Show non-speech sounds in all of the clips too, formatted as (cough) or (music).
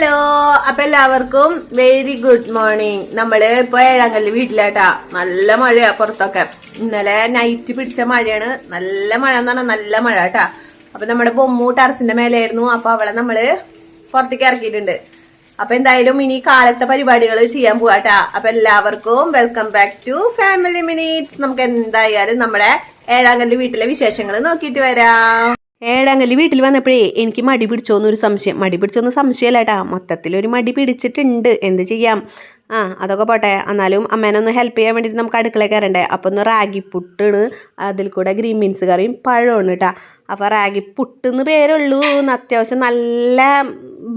Hello അപ്പൊ എല്ലാവർക്കും very good morning നമ്മൾ ഇപ്പൊ ഏഴാങ്കല്ല് വീട്ടിലാട്ടാ. നല്ല മഴയാ പുറത്തൊക്കെ. ഇന്നലെ നൈറ്റ് പിടിച്ച മഴയാണ്. നല്ല മഴ എന്ന് പറഞ്ഞാൽ നല്ല മഴ കേട്ടാ അപ്പൊ നമ്മുടെ ബൊമ്മു ടെറസിന്റെ മേലായിരുന്നു അപ്പൊ അവളെ നമ്മൾ പുറത്തേക്ക് ഇറക്കിയിട്ടുണ്ട്. അപ്പൊ എന്തായാലും ഇനി കാലത്തെ പരിപാടികൾ ചെയ്യാൻ പോവാട്ടാ. അപ്പൊ എല്ലാവർക്കും welcome back to family minutes നമുക്ക് എന്തായാലും നമ്മുടെ ഏഴാങ്കല്ല് വീട്ടിലെ വിശേഷങ്ങൾ നോക്കിയിട്ട് വരാം. ഏഴാങ്കല്ലി വീട്ടിൽ വന്നപ്പോഴേ എനിക്ക് മടി പിടിച്ചോന്നൊരു സംശയം. മടി പിടിച്ചോന്ന് സംശയമല്ല കേട്ടാ മൊത്തത്തിലൊരു മടി പിടിച്ചിട്ടുണ്ട്. എന്ത് ചെയ്യാം? ആ അതൊക്കെ പോട്ടെ. എന്നാലും അമ്മേനൊന്ന് ഹെൽപ്പ് ചെയ്യാൻ വേണ്ടിയിട്ട് നമുക്ക് അടുക്കള കയറണ്ടേ അപ്പോൾ ഒന്ന് റാഗി പുട്ടാണ് അതിൽ കൂടെ ഗ്രീൻ ബീൻസ് കറിയും പഴമാണ് കേട്ടോ അപ്പോൾ റാഗി പുട്ടെന്ന് പേരുള്ളൂ അത്യാവശ്യം നല്ല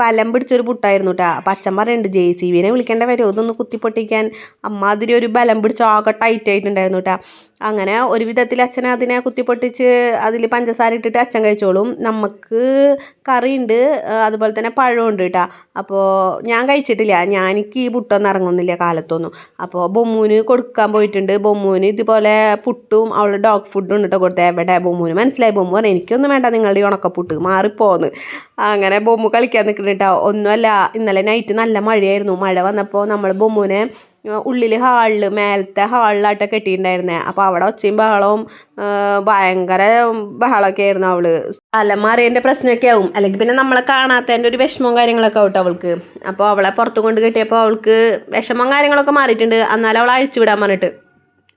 ബലം പിടിച്ചൊരു പുട്ടായിരുന്നു കേട്ടോ അപ്പം അച്ഛൻ പറയുന്നുണ്ട് ജെ സി ബിനെ വിളിക്കേണ്ട വരും ഇതൊന്ന് കുത്തിപ്പൊട്ടിക്കാൻ. അമ്മാതിരി ഒരു ബലം പിടിച്ച് ആകെ ടൈറ്റ് ആയിട്ടുണ്ടായിരുന്നു കേട്ടോ അങ്ങനെ ഒരു വിധത്തിൽ അച്ഛൻ അതിനെ കുത്തിപ്പൊട്ടിച്ച് അതിൽ പഞ്ചസാര ഇട്ടിട്ട് അച്ഛൻ കഴിച്ചോളും. നമുക്ക് കറിയുണ്ട് അതുപോലെ തന്നെ പഴമുണ്ട് കേട്ടോ അപ്പോൾ ഞാൻ കഴിച്ചിട്ടില്ല. ഞാൻ എനിക്ക് ഈ പുട്ടൊന്നും ഇറങ്ങുന്നില്ല കാലത്തൊന്നും. അപ്പോൾ ബൊമ്മൂന് കൊടുക്കാൻ പോയിട്ടുണ്ട്. ബൊമ്മൂന് ഇതുപോലെ പുട്ടും അവൾ ഡോഗ് ഫുഡും കേട്ടോ കൊടുത്തത് എവിടെ? ബൊമ്മൂന് മനസ്സിലായി. ബൊമ്മു എനിക്കൊന്നും വേണ്ട നിങ്ങളുടെ ഉണക്കപ്പുട്ട്. മാറിപ്പോന്ന്. അങ്ങനെ ബൊമ്മു കളിക്കാൻ നിൽക്കുന്നുണ്ട് ഒന്നുമല്ല ഇന്നലെ നൈറ്റ് നല്ല മഴയായിരുന്നു. മഴ വന്നപ്പോൾ നമ്മൾ ബൊമ്മുനെ ഉള്ളിൽ ഹാളിൽ മേലത്തെ ഹാളിലായിട്ട് കെട്ടിയിട്ടുണ്ടായിരുന്നേ. അപ്പോൾ അവിടെ ഒച്ചയും ബഹളവും ഭയങ്കര ബഹളമൊക്കെ ആയിരുന്നു അവൾ. അലമാറിയതിന്റെ പ്രശ്നമൊക്കെ ആവും. അല്ലെങ്കിൽ പിന്നെ നമ്മളെ കാണാത്തതിന്റെ ഒരു വിഷമവും കാര്യങ്ങളൊക്കെ ആവട്ടെ അവൾക്ക്. അപ്പോൾ അവളെ പുറത്ത് കൊണ്ട് കെട്ടിയപ്പോൾ അവൾക്ക് വിഷമം കാര്യങ്ങളൊക്കെ മാറിയിട്ടുണ്ട്. എന്നാലും അവളെ അഴിച്ചു വിടാൻ പറഞ്ഞിട്ട്.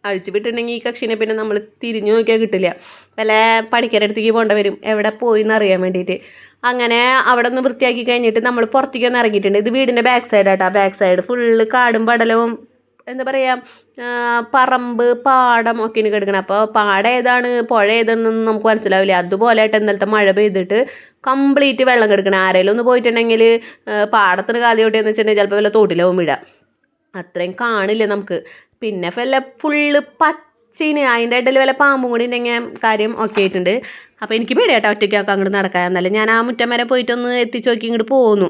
അഴിച്ചു വിട്ടിട്ടുണ്ടെങ്കിൽ ഈ കക്ഷിനെ പിന്നെ നമ്മൾ തിരിഞ്ഞു നോക്കിയാൽ കിട്ടില്ല. വല്ല പണിക്കരടുത്തേക്ക് പോകേണ്ട വരും. എവിടെ പോയി എന്നറിയാൻ വേണ്ടിയിട്ട് അങ്ങനെ അവിടെ നിന്ന് വൃത്തിയാക്കി കഴിഞ്ഞിട്ട് നമ്മൾ പുറത്തേക്ക് ഒന്ന് ഇറങ്ങിയിട്ടുണ്ട്. ഇത് വീടിന്റെ ബാക്ക് സൈഡ് ആട്ടോ. ബാക്ക് സൈഡ് ഫുള്ള് കാടും പടലവും എന്താ പറയുക പറമ്പ് പാടം ഒക്കെ ഇനി കിടക്കണം. അപ്പോൾ പാടം ഏതാണ് പുഴ ഏതാണെന്നൊന്നും നമുക്ക് മനസ്സിലാവില്ല. അതുപോലെ ആയിട്ട് ഇന്നലത്തെ മഴ പെയ്തിട്ട് കംപ്ലീറ്റ് വെള്ളം കിടക്കണം. ആരെങ്കിലും ഒന്ന് പോയിട്ടുണ്ടെങ്കിൽ പാടത്തിന് കാലി ഓട്ടിയെന്ന് വെച്ചിട്ടുണ്ടെങ്കിൽ ചിലപ്പോൾ വല്ല തോട്ടിലാവും വിടാം അത്രയും കാണില്ല നമുക്ക്. പിന്നെ വല്ല ഫുള്ള് പച്ചിന് അതിന്റെ ഇടയിൽ വല്ല പാമ്പും കൂടി ഉണ്ടെങ്കിൽ കാര്യം ഓക്കെ ആയിട്ടുണ്ട്. അപ്പോൾ എനിക്ക് പേടിയാട്ടോ ഒറ്റയ്ക്കൊക്കെ അങ്ങോട്ട് നടക്കാൻ. എന്നാലും ഞാൻ ആ മുറ്റം വരെ പോയിട്ടൊന്ന് എത്തിച്ച് നോക്കി ഇങ്ങോട്ട് പോന്നു.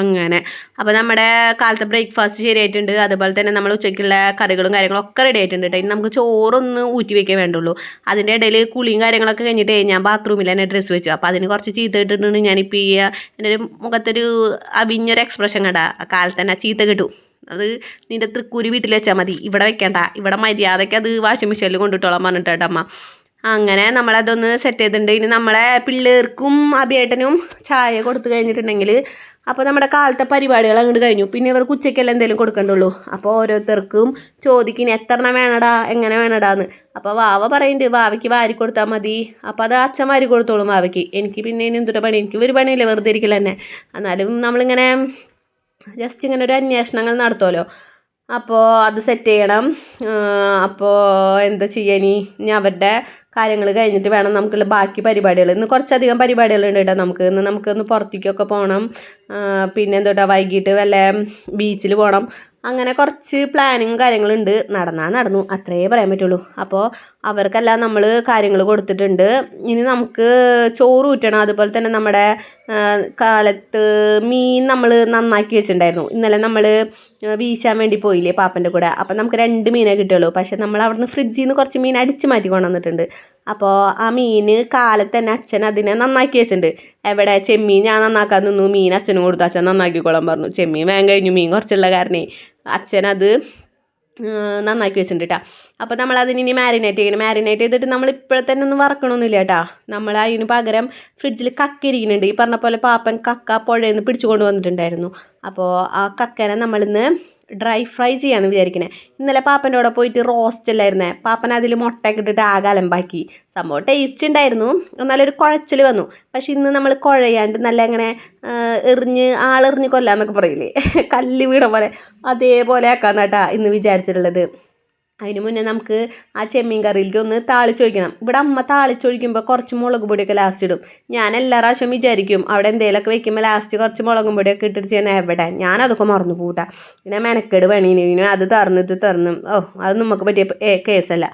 അങ്ങനെ. അപ്പോൾ നമ്മുടെ കാലത്തെ ബ്രേക്ക്ഫാസ്റ്റ് ശരിയായിട്ടുണ്ട്. അതുപോലെ തന്നെ നമ്മൾ ഉച്ചയ്ക്കുള്ള കറികളും കാര്യങ്ങളും ഒക്കെ റെഡി ആയിട്ടുണ്ട് കേട്ടോ ഇനി നമുക്ക് ചോറൊന്ന് ഊറ്റി വയ്ക്കാൻ വേണ്ടുള്ളൂ. അതിന്റെ ഇടയിൽ കുളിയും കാര്യങ്ങളൊക്കെ കഴിഞ്ഞിട്ട് ഞാൻ ബാത്റൂമിൽ തന്നെ ഡ്രസ്സ് വെച്ചു. അപ്പോൾ അതിന് കുറച്ച് ചീത്ത ഇട്ടിട്ടുണ്ട്. ഞാനിപ്പോൾ ഈ എന്റെ ഒരു മുഖത്തൊരു അവിഞ്ഞൊരു എക്സ്പ്രഷൻ കേട്ടാ കാലത്ത് തന്നെ ചീത്ത കിട്ടും. അത് നിന്റെ തൃക്കൂര് വീട്ടിൽ വെച്ചാൽ മതി. ഇവിടെ വെക്കേണ്ട. ഇവിടെ മര്യാദയ്ക്ക് അത് വാഷിംഗ് മെഷീനിൽ കൊണ്ടിട്ടോളാം പറഞ്ഞിട്ട് അമ്മ. അങ്ങനെ നമ്മളതൊന്ന് സെറ്റ് ചെയ്തിട്ടുണ്ട്. ഇനി നമ്മളെ പിള്ളേർക്കും അഭിയേട്ടനും ചായ കൊടുത്തു കഴിഞ്ഞിട്ടുണ്ടെങ്കിൽ അപ്പോൾ നമ്മുടെ കാലത്തെ പരിപാടികൾ അങ്ങോട്ട് കഴിഞ്ഞു. പിന്നെ ഇവർക്ക് ഉച്ചയ്ക്കെല്ലാം എന്തെങ്കിലും കൊടുക്കണ്ടുള്ളൂ. അപ്പോൾ ഓരോരുത്തർക്കും ചോദിക്കും എത്ര എണ്ണം വേണടാ? എങ്ങനെ വേണടാന്ന്? അപ്പോൾ വാവ പറയുന്നുണ്ട് വാവയ്ക്ക് വാരി കൊടുത്താൽ മതി. അപ്പോൾ അത് അച്ഛൻ വാരി കൊടുത്തോളും വാവയ്ക്ക്. എനിക്ക് പിന്നെ ഇനി എന്തൊരു പണി? എനിക്ക് ഒരു പണിയില്ല വെറുതെ ഇരിക്കൽ തന്നെ എന്നാലും നമ്മളിങ്ങനെ ജസ്റ്റ് ഇങ്ങനെ ഒരു അന്വേഷണങ്ങൾ നടത്തുമല്ലോ അപ്പോൾ അത് സെറ്റ് ചെയ്യണം. അപ്പോൾ എന്താ ചെയ്യാനി ഇനി? അവരുടെ കാര്യങ്ങൾ കഴിഞ്ഞിട്ട് വേണം നമുക്കുള്ള ബാക്കി പരിപാടികൾ. ഇന്ന് കുറച്ചധികം പരിപാടികളുണ്ട് കേട്ടോ നമുക്ക്. ഇന്ന് നമുക്കൊന്ന് പുറത്തേക്കൊക്കെ പോകണം. പിന്നെ എന്തോട്ടാ വൈകിട്ട് വല്ല ബീച്ചിൽ പോകണം. അങ്ങനെ കുറച്ച് പ്ലാനിങ് കാര്യങ്ങളുണ്ട് നടന്നാൽ നടന്നു അത്രേ പറയാൻ പറ്റുള്ളൂ. അപ്പോൾ അവർക്കെല്ലാം നമ്മൾ കാര്യങ്ങൾ കൊടുത്തിട്ടുണ്ട്. ഇനി നമുക്ക് ചോറ് ഊറ്റണം. അതുപോലെ തന്നെ നമ്മുടെ കാലത്ത് മീൻ നമ്മൾ നന്നാക്കി വെച്ചിട്ടുണ്ടായിരുന്നു. ഇന്നലെ നമ്മൾ വീശാൻ വേണ്ടി പോയില്ലേ പാപ്പന്റെ കൂടെ. അപ്പം നമുക്ക് രണ്ട് മീനേ കിട്ടുള്ളൂ. പക്ഷേ നമ്മൾ അവിടുന്ന് ഫ്രിഡ്ജിൽ നിന്ന് കുറച്ച് മീൻ അടിച്ച് മാറ്റി കൊണ്ടുവന്നിട്ടുണ്ട്. അപ്പോൾ ആ മീൻ കാലത്ത് തന്നെ അച്ഛൻ അതിനെ നന്നാക്കി വെച്ചിട്ടുണ്ട്. എവിടെ? ചെമ്മീൻ ഞാൻ നന്നാക്കാൻ നിന്നു. മീൻ അച്ഛനും കൊടുത്തു. അച്ഛൻ നന്നാക്കിക്കോളാൻ പറഞ്ഞു. ചെമ്മീൻ വേഗം കഴിഞ്ഞു. മീൻ കുറച്ചുള്ള കാരണേ. അച്ഛനത് നന്നാക്കി വെച്ചിട്ടുണ്ട് കേട്ടോ അപ്പോൾ നമ്മൾ അതിനി മാരിനേറ്റ് ചെയ്യണം. മാരിനേറ്റ് ചെയ്തിട്ട് നമ്മൾ ഇപ്പോഴത്തെ തന്നെ ഒന്നും വറക്കണമൊന്നുമില്ല കേട്ടോ നമ്മൾ അതിന് പകരം ഫ്രിഡ്ജിൽ കക്ക ഇരിക്കുന്നുണ്ട്. ഈ പറഞ്ഞ പോലെ പാപ്പൻ കക്ക പുഴയിൽ നിന്ന് പിടിച്ചു കൊണ്ട് വന്നിട്ടുണ്ടായിരുന്നു അപ്പോൾ ആ കക്കനെ നമ്മളിന്ന് ഡ്രൈ ഫ്രൈ ചെയ്യാമെന്ന് വിചാരിക്കണേ. ഇന്നലെ പാപ്പന്റെ കൂടെ പോയിട്ട് റോസ്റ്റ് അല്ലായിരുന്നേ. പാപ്പൻ അതിൽ മുട്ടയൊക്കെ ഇട്ടിട്ട് ആകെ അലമ്പാക്കി. സംഭവം ടേസ്റ്റ് ഉണ്ടായിരുന്നു നല്ലൊരു കുഴച്ചിൽ വന്നു. പക്ഷെ ഇന്ന് നമ്മൾ കുഴയാണ്ട് നല്ല അങ്ങനെ എറിഞ്ഞ് ആളെറിഞ്ഞ് കൊല്ലാന്നൊക്കെ പറയില്ലേ. (laughs) കല്ല് വീണ പോലെ അതേപോലെ ആക്കാന്നാട്ടാ ഇന്ന് വിചാരിച്ചിട്ടുള്ളത്. അതിന് മുന്നേ നമുക്ക് ആ ചെമ്മീൻ കറിയിലേക്ക് ഒന്ന് താളിച്ചൊഴിക്കണം. ഇവിടെ അമ്മ താളിച്ചൊഴിക്കുമ്പോൾ കുറച്ച് മുളക് പൊടിയൊക്കെ ലാസ്റ്റ് ഇടും. ഞാൻ എല്ലാ പ്രാവശ്യം വിചാരിക്കും അവിടെ എന്തെങ്കിലുമൊക്കെ വെക്കുമ്പോൾ ലാസ്റ്റ് കുറച്ച് മുളകും പൊടിയൊക്കെ ഇട്ടിട്ട് ചെയ്യാൻ എവിടെ? ഞാനതൊക്കെ മറന്നു കൂട്ടാ പിന്നെ മെനക്കേട് പണീന് പിന്നെ അത് തറന്നു ഇത് തറന്നു ഓ അത് നമുക്ക് പറ്റിയ കേസല്ല.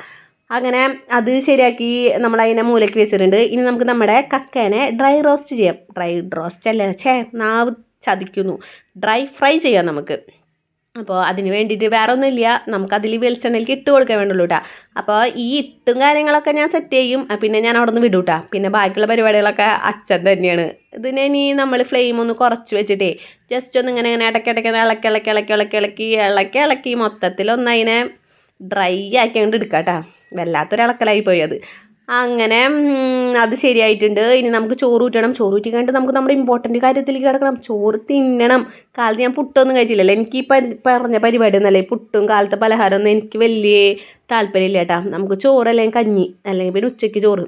അങ്ങനെ അത് ശരിയാക്കി നമ്മൾ അതിനെ മൂലയ്ക്ക് വെച്ചിട്ടുണ്ട്. ഇനി നമുക്ക് നമ്മുടെ കക്കേനെ ഡ്രൈ റോസ്റ്റ് ചെയ്യാം. ഡ്രൈ റോസ്റ്റ് അല്ല ചേ നാവ് ചതിക്കുന്നു. ഡ്രൈ ഫ്രൈ ചെയ്യാം നമുക്ക്. അപ്പോൾ അതിന് വേണ്ടിയിട്ട് വേറെ ഒന്നുമില്ല നമുക്കതിൽ വെളിച്ചെണ്ണയിലേക്ക് ഇട്ട് കൊടുക്കാൻ വേണ്ടുള്ളൂ കേട്ടോ അപ്പോൾ ഈ ഇട്ടും കാര്യങ്ങളൊക്കെ ഞാൻ സെറ്റ് ചെയ്യും. പിന്നെ ഞാൻ അവിടെ നിന്ന് വിടും കേട്ടോ പിന്നെ ബാക്കിയുള്ള പരിപാടികളൊക്കെ അച്ഛൻ തന്നെയാണ്. ഇതിനെ ഇനി നമ്മൾ ഫ്ലെയിം ഒന്ന് കുറച്ച് വെച്ചിട്ടേ ജസ്റ്റ് ഒന്ന് ഇങ്ങനെ ഇങ്ങനെ ഇടയ്ക്കിടയ്ക്ക് ഇടയ്ക്ക് ഇളക്കി ഇളക്കി ഇളക്കി ഇളക്കി ഇളക്കി ഇളക്കി ഇളക്കി മൊത്തത്തിൽ ഒന്ന് ഡ്രൈ ആക്കി അങ്ങോട്ട് എടുക്കാം കേട്ടോ വല്ലാത്തൊരു ഇളക്കലായി പോയി അത്. അങ്ങനെ അത് ശരിയായിട്ടുണ്ട്. ഇനി നമുക്ക് ചോറ് ഊറ്റണം. ചോറ് ഊറ്റി കഴിഞ്ഞിട്ട് നമുക്ക് നമ്മുടെ ഇമ്പോർട്ടന്റ് കാര്യത്തിലേക്ക് കിടക്കണം. ചോറ് തിന്നണം. കാലത്ത് ഞാൻ പുട്ടൊന്നും കഴിച്ചില്ലല്ലോ. എനിക്ക് ഈ പറഞ്ഞ പരിപാടി ഒന്നല്ലേ പുട്ടും കാലത്തെ പലഹാരമൊന്നും എനിക്ക് വലിയ താല്പര്യമില്ല കേട്ടോ. നമുക്ക് ചോറ് അല്ലെങ്കിൽ കഞ്ഞി അല്ലെങ്കിൽ പിന്നെ ഉച്ചയ്ക്ക് ചോറ്.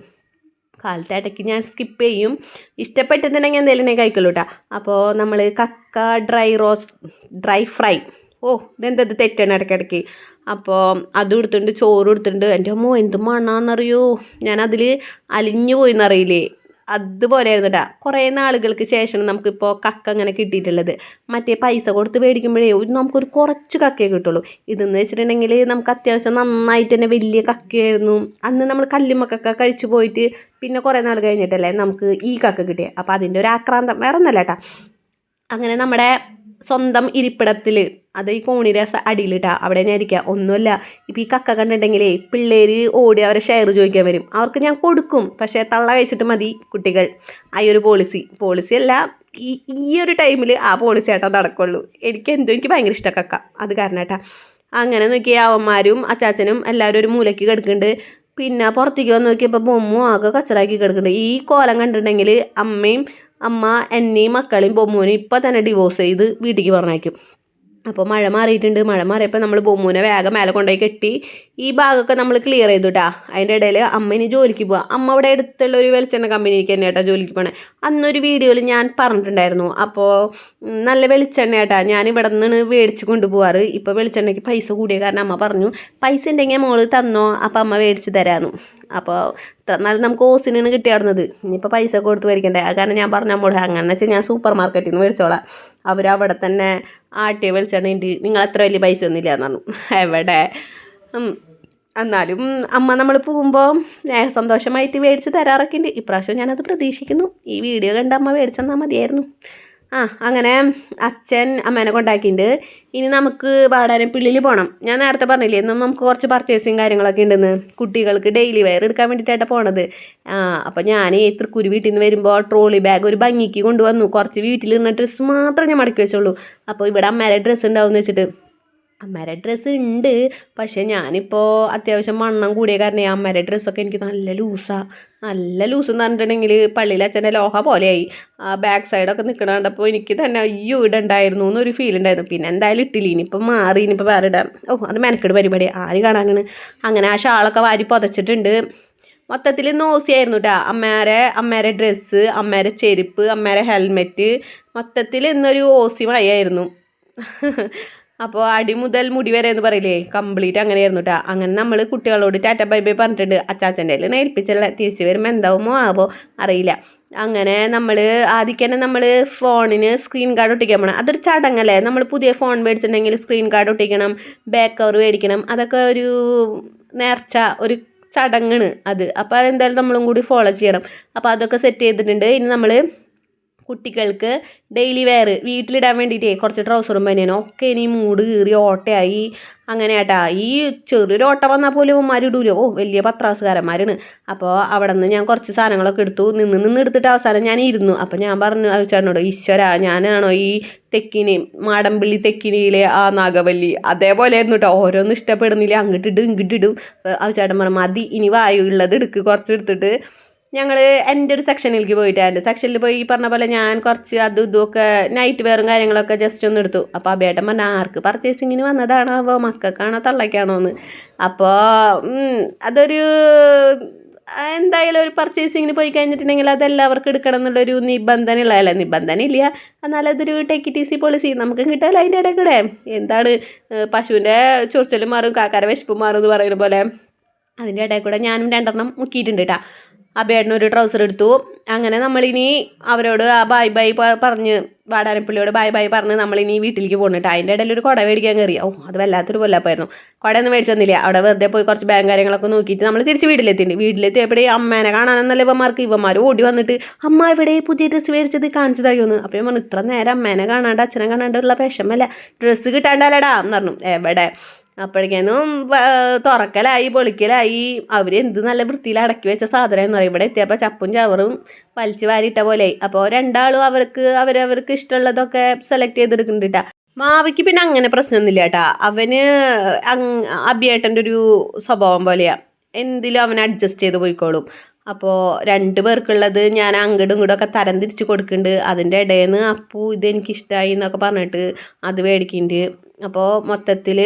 കാലത്തെ ഇടയ്ക്ക് ഞാൻ സ്കിപ്പ് ചെയ്യും. ഇഷ്ടപ്പെട്ടിട്ടുണ്ടെങ്കിൽ എന്തെങ്കിലും കഴിക്കുള്ളൂ കേട്ടോ. അപ്പോൾ നമ്മൾ കക്ക ഡ്രൈ റോസ് ഡ്രൈ ഫ്രൈ ഓ ഇതെന്തത് തെറ്റാണ് ഇടയ്ക്കിടയ്ക്ക്. അപ്പോൾ അതും എടുത്തിട്ടുണ്ട് ചോറും എടുത്തിട്ടുണ്ട്. എന്റെ അമ്മോ എന്ത് മണ്ണാന്നറിയോ ഞാനതിൽ അലിഞ്ഞു പോയി എന്നറിയില്ലേ അതുപോലെയായിരുന്നു കേട്ടോ കുറേ നാളുകൾക്ക് ശേഷമാണ് നമുക്കിപ്പോൾ കക്ക അങ്ങനെ കിട്ടിയിട്ടുള്ളത്. മറ്റേ പൈസ കൊടുത്ത് മേടിക്കുമ്പോഴേ നമുക്കൊരു കുറച്ച് കക്കയെ കിട്ടുള്ളൂ. ഇതെന്ന് വെച്ചിട്ടുണ്ടെങ്കിൽ നമുക്ക് അത്യാവശ്യം നന്നായിട്ട് തന്നെ വലിയ കക്കയായിരുന്നു. അന്ന് നമ്മൾ കല്ലുമ്മക്കൊക്കെ കഴിച്ചു പോയിട്ട് പിന്നെ കുറേ നാൾ കഴിഞ്ഞിട്ടല്ലേ നമുക്ക് ഈ കക്ക കിട്ടിയത് അപ്പോൾ അതിന്റെ ഒരു ആക്രാന്തം വേറെ ഒന്നല്ല കേട്ടോ അങ്ങനെ നമ്മുടെ സ്വന്തം ഇരിപ്പിടത്തിൽ അത് ഈ കോണിയുടെ രസ അടിയിലിട്ടാ. അവിടെ ഞാൻ ഇരിക്കുക ഒന്നുമില്ല ഇപ്പം ഈ കക്ക കണ്ടിട്ടുണ്ടെങ്കിലേ പിള്ളേർ ഓടി അവരെ ഷെയർ ചോദിക്കാൻ വരും. അവർക്ക് ഞാൻ കൊടുക്കും. പക്ഷേ തള്ള കഴിച്ചിട്ട് മതി കുട്ടികൾ. ആ ഒരു പോളിസി പോളിസി അല്ല ഈ ഈ ഒരു ടൈമിൽ ആ പോളിസി ആയിട്ടാ നടക്കുള്ളൂ. എനിക്ക് എന്തോ എനിക്ക് ഭയങ്കര ഇഷ്ടം കക്ക. അത് കാരണം കേട്ടാ അങ്ങനെ നോക്കി അവന്മാരും അച്ചാച്ചനും എല്ലാവരും ഒരു മൂലയ്ക്ക് കിടക്കുന്നുണ്ട്. പിന്നെ പുറത്തേക്ക് വന്ന് നോക്കിയപ്പോൾ ബൊമ്മും ആകെ കച്ചറാക്കി കിടക്കുന്നുണ്ട്. ഈ കോലം കണ്ടിട്ടുണ്ടെങ്കിൽ അമ്മയും അമ്മ എന്നെയും മക്കളെയും ബൊമ്മുവിനെയും ഇപ്പം തന്നെ ഡിവോഴ്സ് ചെയ്ത് വീട്ടിലേക്ക് പറഞ്ഞയക്കും. അപ്പോൾ മഴ മാറിയിട്ടുണ്ട്. മഴ മാറിയപ്പോൾ നമ്മൾ ബൊമ്മൂനെ വേഗം മേലെ കൊണ്ടുപോയി കെട്ടി ഈ ഭാഗമൊക്കെ നമ്മൾ ക്ലിയർ ചെയ്തു കേട്ടാ അതിന്റെ ഇടയിൽ അമ്മ ഇനി ജോലിക്ക് പോവാം. അമ്മ അവിടെ അടുത്തുള്ള ഒരു വെളിച്ചെണ്ണ കമ്പനിക്ക് തന്നെ കേട്ടോ ജോലിക്ക് പോണേ. അന്നൊരു വീഡിയോയിൽ ഞാൻ പറഞ്ഞിട്ടുണ്ടായിരുന്നു. അപ്പോൾ നല്ല വെളിച്ചെണ്ണ കേട്ടാ ഞാൻ ഇവിടെ നിന്ന് മേടിച്ച് കൊണ്ടുപോകാറ് ഇപ്പോൾ വെളിച്ചെണ്ണയ്ക്ക് പൈസ കൂടിയ കാരണം അമ്മ പറഞ്ഞു പൈസ ഉണ്ടെങ്കിൽ മോൾ തന്നോ. അപ്പോൾ അമ്മ മേടിച്ച് തരാമെന്നു അപ്പോൾ എന്നാലും നമുക്ക് ഓസിനാണ് കിട്ടിയാടുന്നത്. ഇനിയിപ്പോൾ പൈസ കൊടുത്ത് മേടിക്കണ്ടേ? കാരണം ഞാൻ പറഞ്ഞു അമ്മോട് അങ്ങനെ വെച്ചാൽ ഞാൻ സൂപ്പർ മാർക്കറ്റിൽ നിന്ന് മേടിച്ചോളാം. അവരവിടെ തന്നെ ആട്ടിയ വെളിച്ചെണ്ണ ഉണ്ട് നിങ്ങൾ അത്ര വലിയ പൈസ ഒന്നുമില്ല എന്ന് പറഞ്ഞു. എവിടെ. എന്നാലും അമ്മ നമ്മൾ പോകുമ്പോൾ സ്നേഹസന്തോഷമായിട്ട് മേടിച്ച് തരാറൊക്കെ ഉണ്ട് ഇപ്രാവശ്യം ഞാനത് പ്രതീക്ഷിക്കുന്നു. ഈ വീഡിയോ കണ്ട അമ്മ മേടിച്ചെന്നാൽ മതിയായിരുന്നു. ആ അങ്ങനെ അച്ഛൻ അമ്മേനെ കൊണ്ടാക്കിയിട്ടുണ്ട് ഇനി നമുക്ക് വാടാനപ്പിള്ളിയിൽ പോകണം ഞാൻ നേരത്തെ പറഞ്ഞില്ലേ ഇന്നും നമുക്ക് കുറച്ച് പർച്ചേസിങ് കാര്യങ്ങളൊക്കെ ഉണ്ടെന്ന്. കുട്ടികൾക്ക് ഡെയിലി വെയർ എടുക്കാൻ വേണ്ടിയിട്ടാണ് പോണത്. ആ അപ്പോൾ ഞാൻ തൃക്കുരി വീട്ടിൽ നിന്ന് വരുമ്പോൾ ട്രോളി ബാഗ് ഒരു ഭംഗിക്ക് കൊണ്ടുവന്നു. കുറച്ച് വീട്ടിലിരുന്ന ഡ്രസ്സ് മാത്രമേ ഞാൻ മടക്കി വെച്ചുള്ളൂ അപ്പോൾ ഇവിടെ അമ്മേരെ ഡ്രസ്സ് ഉണ്ടാവും എന്ന് വെച്ചിട്ട്. അമ്മേരെ ഡ്രസ്സ് ഉണ്ട് പക്ഷേ ഞാനിപ്പോൾ അത്യാവശ്യം വണ്ണം കൂടിയ കാരണം അമ്മേരെ ഡ്രസ്സൊക്കെ എനിക്ക് നല്ല ലൂസാണ് നല്ല ലൂസ് എന്ന് പറഞ്ഞിട്ടുണ്ടെങ്കിൽ പള്ളിയിൽ അച്ഛന്റെ ലോഹ പോലെയായി. ആ ബാക്ക് സൈഡൊക്കെ നിൽക്കണ കണ്ടപ്പോൾ എനിക്ക് തന്നെ അയ്യോ ഇടണ്ടായിരുന്നു എന്നൊരു ഫീൽ ഉണ്ടായിരുന്നു പിന്നെ എന്തായാലും ഇട്ടില്ല. ഇനിയിപ്പോൾ മാറി ഇനിയിപ്പോൾ വേറെ ഇടാം. ഓ അത് മെനക്കെട് പരിപാടി. ആര് കാണാനാണ്? അങ്ങനെ ആ ഷാളൊക്കെ വാരി പുതച്ചിട്ടുണ്ട്. മൊത്തത്തിൽ നോസിയായിരുന്നു കേട്ടോ അമ്മേരെ അമ്മേരെ ഡ്രസ്സ് അമ്മേരെ ചെരുപ്പ് അമ്മേരെ ഹെൽമെറ്റ് മൊത്തത്തിൽ എന്നൊരു ഓസി മയായിരുന്നു അപ്പോൾ അടി മുതൽ മുടി വരെ എന്ന് പറയില്ലേ? കംപ്ലീറ്റ് അങ്ങനെയായിരുന്നു കേട്ടോ അങ്ങനെ നമ്മൾ കുട്ടികളോട് ടാറ്റ ബൈ ബൈ പറഞ്ഞിട്ടുണ്ട്. അച്ചാച്ചന്റെ കയ്യിൽ ഏൽപ്പിച്ചല്ല തിരിച്ച് വരുമ്പോൾ എന്താവുമോ ആവോ? അറിയില്ല. അങ്ങനെ നമ്മൾ ആദ്യം തന്നെ നമ്മൾ ഫോണിന് സ്ക്രീൻ കാർഡ് ഒട്ടിക്കാൻ പോകണം അതൊരു ചടങ്ങല്ലേ? നമ്മൾ പുതിയ ഫോൺ മേടിച്ചിട്ടുണ്ടെങ്കിൽ സ്ക്രീൻ കാർഡ് ഒട്ടിക്കണം ബാക്ക് കവർ മേടിക്കണം. അതൊക്കെ ഒരു നേർച്ച ഒരു ചടങ്ങാണ് അത്. അപ്പോൾ അതെന്തായാലും നമ്മളും കൂടി ഫോളോ ചെയ്യണം. അപ്പോൾ അതൊക്കെ സെറ്റ് ചെയ്തിട്ടുണ്ട്. ഇനി നമ്മൾ കുട്ടികൾക്ക് ഡെയിലി വെയർ വീട്ടിലിടാൻ വേണ്ടിയിട്ടേ കുറച്ച് ട്രൗസറും പനിയനും ഒക്കെ ഇനി മൂട് കീറി ഓട്ടയായി. അങ്ങനെ ഏട്ടാ ഈ ചെറിയൊരു ഓട്ട വന്നാൽ പോലും ഉമ്മാർ ഇടൂലോ. ഓ വലിയ പത്രാസുകാരന്മാരാണ്. അപ്പോൾ അവിടെ നിന്ന് ഞാൻ കുറച്ച് സാധനങ്ങളൊക്കെ എടുത്തു. നിന്ന് നിന്ന് എടുത്തിട്ട് അവസാനം ഞാൻ ഇരുന്നു. അപ്പം ഞാൻ പറഞ്ഞു ചേട്ടനോട് ഈശ്വര ഞാനാണോ ഈ തെക്കിനി മാടമ്പിള്ളി തെക്കിനിയിലെ ആ നാഗവല്ലി? അതേപോലെ ആയിരുന്നു കേട്ടോ ഓരോന്നും ഇഷ്ടപ്പെടുന്നില്ല? അങ്ങോട്ടിടും ഇങ്ങോട്ടിടും. ആ ചേട്ടൻ പറഞ്ഞു മതി ഇനി വായു ഉള്ളത് എടുക്ക്. കുറച്ച് എടുത്തിട്ട് ഞങ്ങൾ എന്റെ ഒരു സെക്ഷനിലേക്ക് പോയിട്ട് എന്റെ സെക്ഷനിൽ പോയി ഈ പറഞ്ഞ പോലെ ഞാൻ കുറച്ച് അതും ഇതുമൊക്കെ നൈറ്റ് വെയറും കാര്യങ്ങളൊക്കെ ജസ്റ്റ് ഒന്ന് എടുത്തു. അപ്പോൾ അബേട്ടൻ പറഞ്ഞ ആർക്ക് പർച്ചേസിങ്ങിന് വന്നതാണോ അപ്പോൾ മക്കൾക്കാണോ? തള്ളയ്ക്കാണോ എന്ന് അപ്പോൾ അതൊരു എന്തായാലും ഒരു പർച്ചേസിങ്ങിന് പോയി കഴിഞ്ഞിട്ടുണ്ടെങ്കിൽ അതെല്ലാവർക്കും എടുക്കണം എന്നുള്ളൊരു നിബന്ധന ഉള്ളതല്ല നിബന്ധന ഇല്ല എന്നാൽ അതൊരു ടേക്ക് ടി സി പോളിസി നമുക്ക് കിട്ടുമല്ലോ അതിന്റെ ഇടയിൽ കൂടെ എന്താണ് പശുവിന്റെ ചൊറിച്ചലും മാറും കാക്കാര വിശപ്പ് മാറും എന്ന് പറയുന്ന പോലെ. അതിന്റെ ഇടയിൽ കൂടെ ഞാനും രണ്ടെണ്ണം മുക്കിയിട്ടുണ്ട് കേട്ടോ അബേട്ടന് ഒരു ട്രൗസർ എടുത്തു. അങ്ങനെ നമ്മളിനി അവരോട് ആ ബൈ ബൈ പറഞ്ഞ് വാടാനപ്പള്ളിയോട് ബൈ ബൈ പറഞ്ഞ് നമ്മളിനി വീട്ടിലേക്ക് പോകുന്നുണ്ട് അതിന്റെ ഇടയിൽ ഒരു കുട മേടിക്കാൻ കയറി. ഓ അത് വല്ലാത്തൊരു പൊല്ലപ്പായിരുന്നു കുടയൊന്നും മേടിച്ചു തന്നില്ല അവിടെ വെറുതെ പോയി കുറച്ച് ബാങ്ക് കാര്യങ്ങളൊക്കെ നോക്കിയിട്ട് നമ്മൾ തിരിച്ച് വീട്ടിലെത്തിയിട്ടുണ്ട്. വീട്ടിലെത്തിയപ്പോഴേ അമ്മേനെ കാണാനെന്നല്ല ഇവന്മാർക്ക്. ഇവന്മാർ ഓടി വന്നിട്ട് അമ്മ ഇവിടെ പുതിയ ഡ്രസ്സ് മേടിച്ചത്? കാണിച്ചു തരുമെന്ന് അപ്പോൾ ഞാൻ പറഞ്ഞു ഇത്ര നേരം അമ്മേനെ കാണാണ്ട് അച്ഛനെ കാണാണ്ടുള്ള വിഷമല്ല ഡ്രസ്സ് കിട്ടാണ്ടല്ലടാ എന്ന് പറഞ്ഞു. എവിടെ? അപ്പോഴേക്കും തുറക്കലായി പൊളിക്കലായി. അവർ എന്ത് നല്ല വൃത്തിയിൽ അടക്കി വെച്ച സാധനം എന്ന് പറയും. ഇവിടെ എത്തിയപ്പോൾ ചപ്പും ചവറും വലിച്ചു വാരിയിട്ട പോലെ. അപ്പോൾ രണ്ടാളും അവർക്ക് അവരവർക്ക് ഇഷ്ടമുള്ളതൊക്കെ സെലക്ട് ചെയ്തെടുക്കുന്നുണ്ട് മാവിക്ക് പിന്നെ അങ്ങനെ പ്രശ്നമൊന്നുമില്ല കേട്ടാ അവന് അഭിയേട്ടന്റെ ഒരു സ്വഭാവം പോലെയാണ് എന്തിലും അവനെ അഡ്ജസ്റ്റ് ചെയ്ത് പോയിക്കോളും. അപ്പോൾ രണ്ട് പേർക്കുള്ളത് ഞാൻ അങ്ങടും ഇങ്ങടും ഒക്കെ തരം തിരിച്ച് കൊടുക്കുന്നുണ്ട്. അതിന്റെ ഇടയിൽ നിന്ന് അപ്പു ഇതെനിക്കിഷ്ടമായി എന്നൊക്കെ പറഞ്ഞിട്ട് അത് മേടിക്കുന്നുണ്ട്. അപ്പോൾ മൊത്തത്തിൽ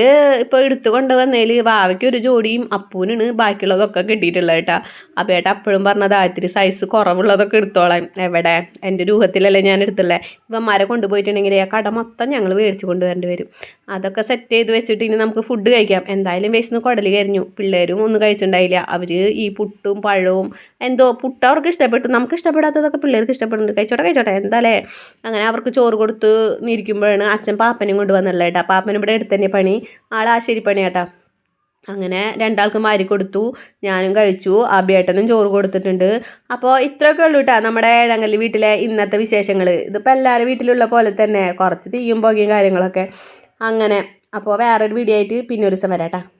ഇപ്പോൾ എടുത്തു കൊണ്ടുവന്നതിൽ വാവയ്ക്ക് ഒരു ജോഡിയും അപ്പൂനാണ് ബാക്കിയുള്ളതൊക്കെ കിട്ടിയിട്ടുള്ളത് കേട്ടോ. അപ്പോൾ ഏട്ടാ അപ്പോഴും പറഞ്ഞത് ഇത്തിരി സൈസ് കുറവുള്ളതൊക്കെ എടുത്തോളാം എവിടെ? എന്റെ രൂപത്തിലല്ലേ ഞാൻ എടുത്തുള്ളത് ഇവന്മാരെ കൊണ്ടുപോയിട്ടുണ്ടെങ്കിൽ ആ കട മൊത്തം ഞങ്ങൾ മേടിച്ച് കൊണ്ടുവരേണ്ടി വരും. അതൊക്കെ സെറ്റ് ചെയ്ത് വെച്ചിട്ട് ഇനി നമുക്ക് ഫുഡ് കഴിക്കാം. എന്തായാലും വിശന്ന് കുടൽ കരിഞ്ഞു. പിള്ളേരും ഒന്നും കഴിച്ചിട്ടുണ്ടായില്ല അവർ ഈ പുട്ടും പഴവും എന്തോ പുട്ട് അവർക്ക് ഇഷ്ടപ്പെട്ടു. നമുക്ക് ഇഷ്ടപ്പെടാത്തതൊക്കെ പിള്ളേർക്ക് ഇഷ്ടപ്പെടുന്നുണ്ട്. കഴിച്ചോട്ടെ കഴിച്ചോട്ടെ. എന്തായാലേ അങ്ങനെ അവർക്ക് ചോറ് കൊടുത്ത് നിരിക്കുമ്പോഴാണ് അച്ഛൻ പാപ്പനും കൊണ്ട് വന്നുള്ളത് കേട്ടോ. പാപ്പനും ഇവിടെ അടുത്ത് തന്നെ പണി. ആളാശ്ശേരി പണി കേട്ടാ അങ്ങനെ രണ്ടാൾക്കും മാരി കൊടുത്തു. ഞാനും കഴിച്ചു. അബിയേട്ടനും ചോറ് കൊടുത്തിട്ടുണ്ട്. അപ്പോൾ ഇത്രയൊക്കെ ഉള്ളൂ കേട്ടോ നമ്മുടെ ഏഴങ്കല്ലി വീട്ടിലെ ഇന്നത്തെ വിശേഷങ്ങൾ ഇതിപ്പോൾ എല്ലാവരും വീട്ടിലുള്ള പോലെ തന്നെ കുറച്ച് തീയും പുകയും കാര്യങ്ങളൊക്കെ. അങ്ങനെ. അപ്പോൾ വേറൊരു വീഡിയോ ആയിട്ട് പിന്നെ ഒരു ദിവസം വരാം